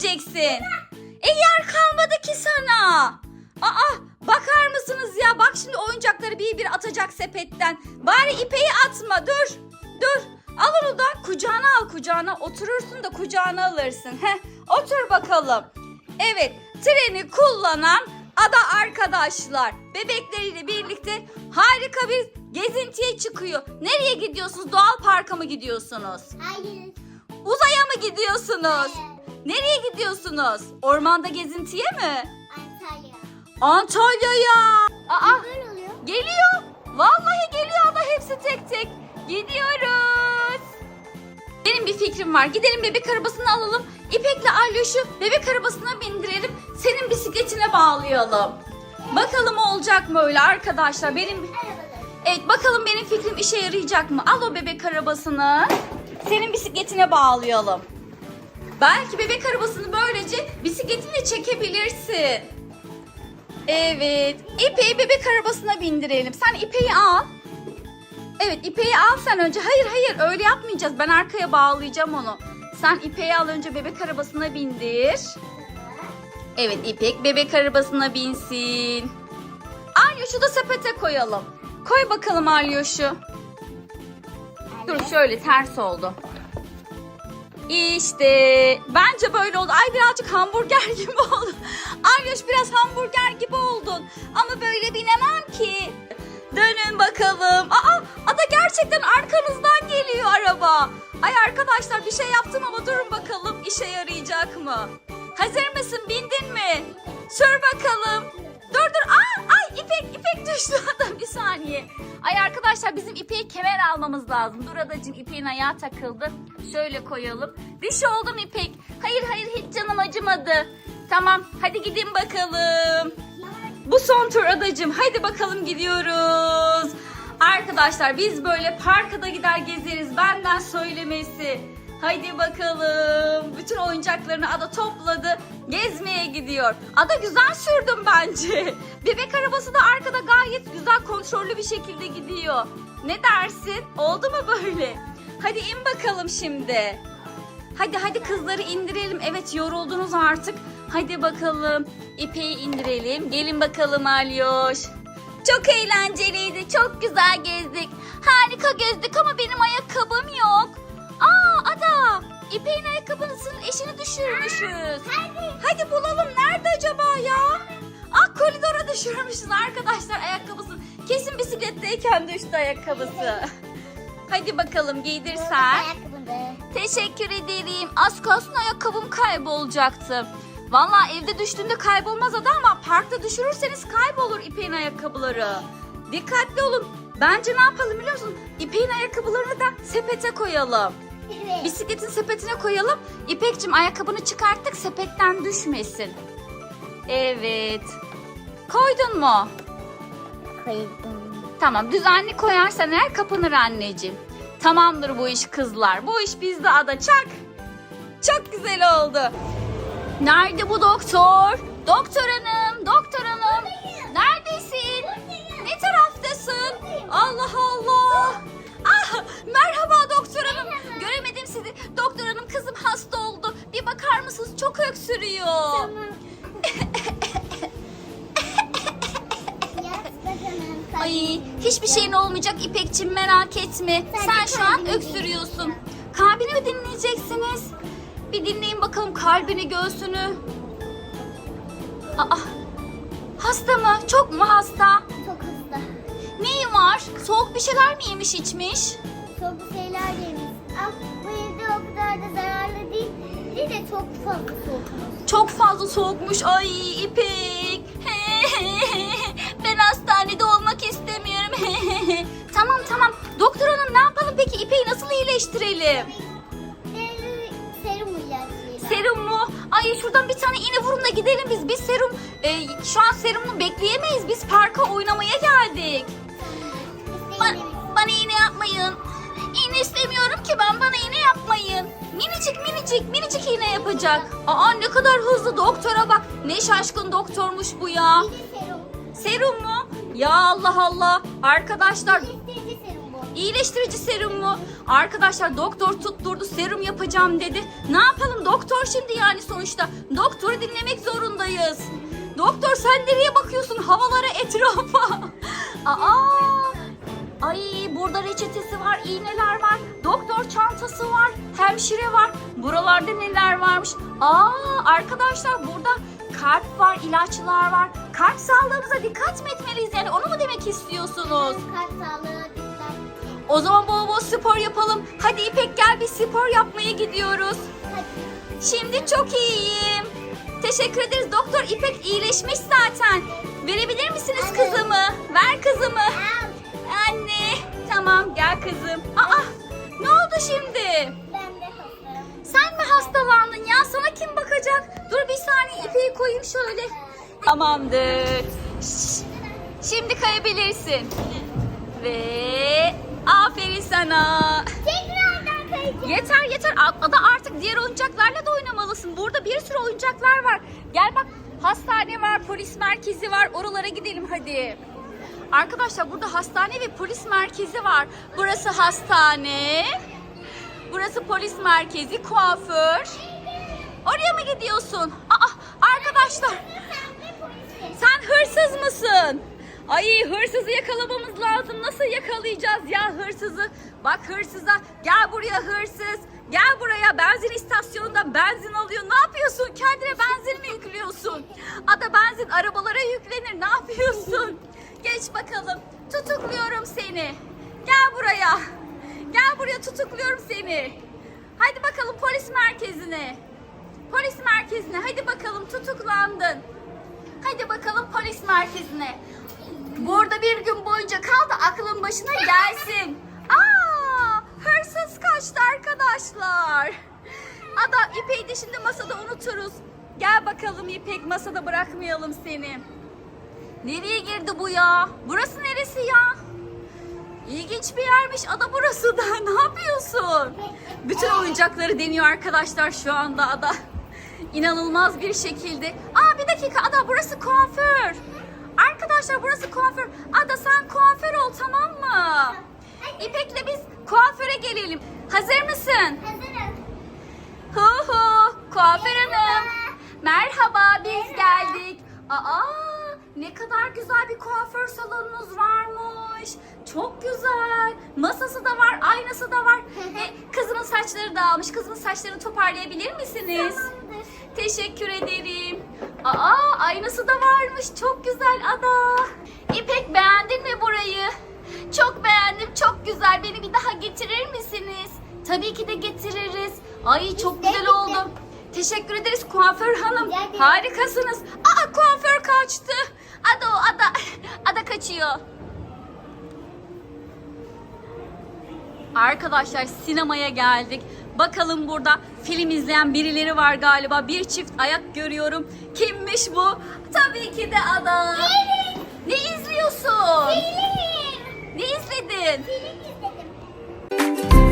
bineceksin? E yer kalmadı ki sana. Aa bakar mısınız ya? Bak şimdi oyuncakları bir bir atacak sepetten. Bari ipeyi atma dur. Dur. Al onu da kucağına al kucağına. Oturursun da kucağına alırsın. Heh, otur bakalım. Evet treni kullanan ada arkadaşlar bebekleriyle birlikte harika bir gezintiye çıkıyor. Nereye gidiyorsunuz? Doğal parka mı gidiyorsunuz? Hayır. Uzaya mı gidiyorsunuz? Hayır. Nereye gidiyorsunuz? Ormanda gezintiye mi? Antalya. Antalya'ya. Aa Böyle oluyor. geliyor. Vallahi geliyor ama hepsi tek tek. Gidiyoruz. Benim bir fikrim var. Gidelim bebek arabasını alalım. İpek'le Alyoş'u bebek arabasına bindirelim. Senin bisikletine bağlayalım. Bakalım olacak mı öyle arkadaşlar? Benim. Evet bakalım benim fikrim işe yarayacak mı? Al o bebek arabasını. Senin bisikletine bağlayalım. Belki bebek arabasını böylece bisikletinle çekebilirsin. Evet. İpeyi bebek arabasına bindirelim. Sen ipeyi al. Evet ipeyi al sen önce. Hayır hayır öyle yapmayacağız. Ben arkaya bağlayacağım onu. Sen ipeyi al önce bebek arabasına bindir. Evet İpek bebek arabasına binsin. Alyoş'u da sepete koyalım. Koy bakalım Alyoş'u. Dur şöyle ters oldu. İşte bence böyle oldu. Ay birazcık hamburger gibi oldu. Alyoş biraz hamburger gibi oldun. Ama böyle binemem ki. Dönün bakalım. Aa, ada gerçekten arkanızdan geliyor araba. Ay arkadaşlar bir şey yaptım ama durun bakalım işe yarayacak mı? Hazır mısın? Bindin mi? Sür bakalım. Dur dur. Aa, ay ipek ipek düştü adam bir saniye. Ay arkadaşlar bizim ipeği kemer almamız lazım. Dur adacığım ipeğin ayağı takıldı. Şöyle koyalım. Bir şey oldu mu ipek? Hayır hayır hiç canım acımadı. Tamam hadi gidin bakalım. Bu son tur adacığım. Hadi bakalım gidiyoruz. Arkadaşlar biz böyle parka da gider gezeriz. Benden söylemesi. Hadi bakalım. Bütün oyuncaklarını Ada topladı. Gezmeye gidiyor. Ada güzel sürdüm bence. Bebek arabası da arkada gayet güzel kontrollü bir şekilde gidiyor. Ne dersin? Oldu mu böyle? Hadi in bakalım şimdi. Hadi hadi kızları indirelim. Evet yoruldunuz artık. Hadi bakalım. İpeyi indirelim. Gelin bakalım Alyoş. Çok eğlenceliydi. Çok güzel gezdik. Harika gezdik ama benim ayakkabım yok. Aa Ada. İpeğin ayakkabısının eşini düşürmüşüz. Hadi bulalım. Nerede acaba ya? Aa koridora düşürmüşüz arkadaşlar ayakkabısını. Kesin bisikletteyken düştü ayakkabısı. Hadi bakalım giydirsen. Teşekkür ederim. Az kalsın ayakkabım kaybolacaktı. Vallahi evde düştüğünde kaybolmaz adı ama parkta düşürürseniz kaybolur İpek'in ayakkabıları. Dikkatli olun. Bence ne yapalım biliyor musun? İpek'in ayakkabılarını da sepete koyalım. Evet. Bisikletin sepetine koyalım. İpek'cim ayakkabını çıkarttık sepetten düşmesin. Evet. Koydun mu? Koydum. Tamam düzenli koyarsan eğer kapanır anneciğim. Tamamdır bu iş kızlar. Bu iş bizde ada çak. Çok güzel oldu. Nerede bu doktor? Doktor hanım, doktor hanım. Neredesin? Ne taraftasın? Allah Allah. Ah, merhaba doktor hanım. Göremedim sizi. Doktor hanım kızım hasta oldu. Bir bakar mısınız? Çok öksürüyor. Tamam. Ay hiçbir şeyin olmayacak İpekçim merak etme. Sen şu an öksürüyorsun. Kalbini mi dinleyeceksiniz? Bir dinleyin bakalım kalbini göğsünü. Aa, hasta mı? Çok mu hasta? Çok hızlı. Neyi var? Soğuk bir şeyler mi yemiş içmiş? Çok şeyler yemiş. Ah, bu evde o kadar da zararlı değil. Bir de çok fazla soğukmuş. Çok fazla soğukmuş. Ay İpek. ben hastanede olmak istemiyorum. tamam tamam. Doktor hanım ne yapalım peki İpek'i nasıl iyileştirelim? Ee, Serum ilacıyla. Serum mu? Ay şuradan bir tane iğne vurun da gidelim biz. Biz serum, e, şu an serumunu bekleyemeyiz. Biz parka oynamaya geldik. Ba- bana iğne yapmayın. İğne istemiyorum ki ben bana iğne yapmayın. Minicik minicik minicik iğne yapacak. Aa ne kadar hızlı doktora bak. Ne şaşkın doktormuş bu ya. Bir de serum. Serum mu? Ya Allah Allah. Arkadaşlar İyileştirici serum bu. İyileştirici serum mu? Arkadaşlar doktor tutturdu serum yapacağım dedi. Ne yapalım doktor şimdi yani sonuçta. Doktoru dinlemek zorundayız. Doktor sen nereye bakıyorsun havalara etrafa? Aa! Ay burada reçetesi var, iğneler var, doktor çantası var, hemşire var. Buralarda neler varmış? Aa arkadaşlar burada kalp var, ilaçlar var. Kalp sağlığımıza dikkat mi etmeliyiz yani onu mu demek istiyorsunuz? Kalp sağlığına dikkat. O zaman bol bol spor yapalım. Hadi İpek gel bir spor yapmaya gidiyoruz. Hadi. Şimdi çok iyiyim. Teşekkür ederiz. Doktor İpek iyileşmiş zaten. Verebilir misiniz Evet. kızımı? Ver kızımı. Al. Anne. Tamam gel kızım. Aa ne oldu şimdi? Ben de hastayım. Sen mi hastalandın ya? Sana kim bakacak? Dur bir saniye ipeyi koyayım şöyle. Tamamdır. Şş, Şimdi kayabilirsin. Ve aferin sana. Tekrardan kayacağım. Yeter yeter. Ada artık diğer oyuncaklarla da oynamalısın. Burada bir sürü oyuncaklar var. Gel bak hastane var, polis merkezi var. Oralara gidelim hadi. Arkadaşlar burada hastane ve polis merkezi var. Burası hastane. Burası polis merkezi, kuaför. Oraya mı gidiyorsun? Aa, arkadaşlar sen hırsız mısın? Ay hırsızı yakalamamız lazım. Nasıl yakalayacağız ya hırsızı? Bak hırsıza. Gel buraya hırsız. Gel buraya benzin istasyonunda benzin alıyor. Ne yapıyorsun? Kendine benzin mi yüklüyorsun? Ada benzin arabalara yüklenir. Ne yapıyorsun? Geç bakalım. Tutukluyorum seni. Gel buraya. Gel buraya tutukluyorum seni. Hadi bakalım polis merkezine. Polis merkezine. Hadi bakalım tutuklandın. Hadi bakalım polis merkezine. Burada bir gün boyunca kal da aklın başına gelsin. Aa, hırsız kaçtı arkadaşlar. Ada İpek'i de şimdi masada unuturuz. Gel bakalım İpek masada bırakmayalım seni. Nereye girdi bu ya? Burası neresi ya? İlginç bir yermiş ada burası da. Ne yapıyorsun? Bütün oyuncakları deniyor arkadaşlar şu anda ada. İnanılmaz bir şekilde. Aa bir dakika ada burası kuaför. Arkadaşlar burası kuaför. Ada sen kuaför ol tamam mı? İpek'le biz kuaföre gelelim. Hazır mısın? Hazırım. Hu hu kuaför hanım. Merhaba biz geldik. Aa ne kadar güzel bir kuaför salonunuz varmış. Çok güzel. Masası da var, aynası da var. Ve kızımın saçları dağılmış. Kızımın saçlarını toparlayabilir misiniz? Tamamdır. Teşekkür ederim. Aa aynası da varmış. Çok güzel ada. İpek beğendin mi burayı? Çok beğendim. Çok güzel. Beni bir daha getirir misiniz? Tabii ki de getiririz. Ay çok güzel oldu. Teşekkür ederiz kuaför hanım. Harikasınız. Aa kuaför kaçtı. Ada o ada. Ada kaçıyor. Arkadaşlar sinemaya geldik. Bakalım burada film izleyen birileri var galiba. Bir çift ayak görüyorum. Kimmiş bu? Tabii ki de adam. Film. Ne izliyorsun? Film. Ne izledin? Film izledim.